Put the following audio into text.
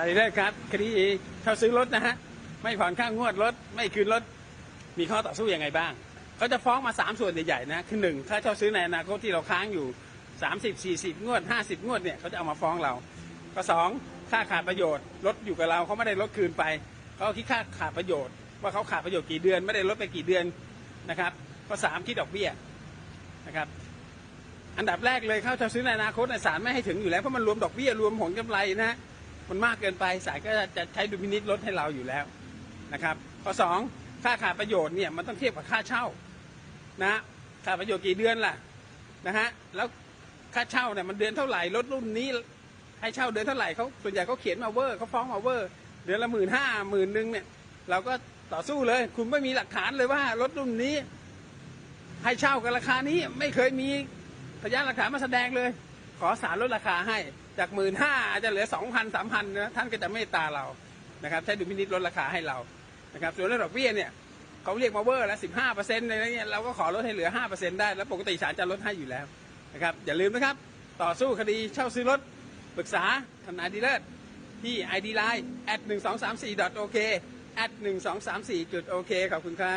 รายได้ครับคดีเช่าซื้อรถนะฮะไม่ผ่อนค่างวดรถไม่คืนรถมีข้อต่อสู้ยังไงบ้างเขาจะฟ้องมา 3 ส่วนใหญ่ๆนะคือหนึ่งค่าเช่าซื้อในอนาคตที่เราค้างอยู่ 30 40 งวด 50 งวดเนี่ยเขาจะเอามาฟ้องเรา ก็สองค่าขาดประโยชน์รถอยู่กับเราเขาไม่ได้รถคืนไปเขาคิดค่าขาดประโยชน์ ว่าเขาขาดประโยชน์กี่เดือนไม่ได้ลดไปกี่เดือนนะครับก็สามคิดดอกเบี้ยนะครับอันดับแรกเลยเข้าเช่าซื้อในอนาคตในศาลไม่ให้ถึงอยู่แล้วเพราะมันรวมดอกเบี้ยรวมผลกำไรนะฮะ มันมากเกินไปศาลก็จะใช้ดุลพินิจลดให้เราอยู่แล้วนะครับข้อสองค่าขาดประโยชน์เนี่ยมันต้องเทียบกับค่าเช่านะฮะขาดประโยชน์กี่เดือนล่ะนะฮะแล้วค่าเช่าเนี่ยมันเดือนเท่าไหร่รถรุ่นนี้ให้เช่าเดือนเท่าไหร่เขาส่วนใหญ่เขาเขียนมาเวอร์เขาฟ้องมาเวอร์เดือนละหมื่นห้าหมื่นหนึ่งเนี่ยเราก็ต่อสู้เลย คุณไม่มีหลักฐานเลยว่ารถรุ่นนี้ ให้เช่ากันราคานี้ไม่เคยมีพยานหลักฐานมาแสดงเลย ขอสารลดราคาให้จากหมื่นห้าอาจจะเหลือสองพันสามพันนะท่านก็จะเมตตาเรานะครับใช้ดุลพินิจลดราคาให้เรานะครับส่วนเรื่องดอกเบี้ยเนี่ยเขาเรียกมาเวอร์แล้วสิบห้าเปอร์เซ็นต์อะไรเงี้ยเราก็ขอลดให้เหลือห้าเปอร์เซ็นต์ได้แล้วปกติศาลจะลดให้อยู่แล้วนะครับอย่าลืมนะครับต่อสู้คดีเช่าซื้อรถปรึกษาทนายดีเลิศที่ ID Line at 1 2 3 4 OK at 1 2 3 4 OK ขอบคุณครับ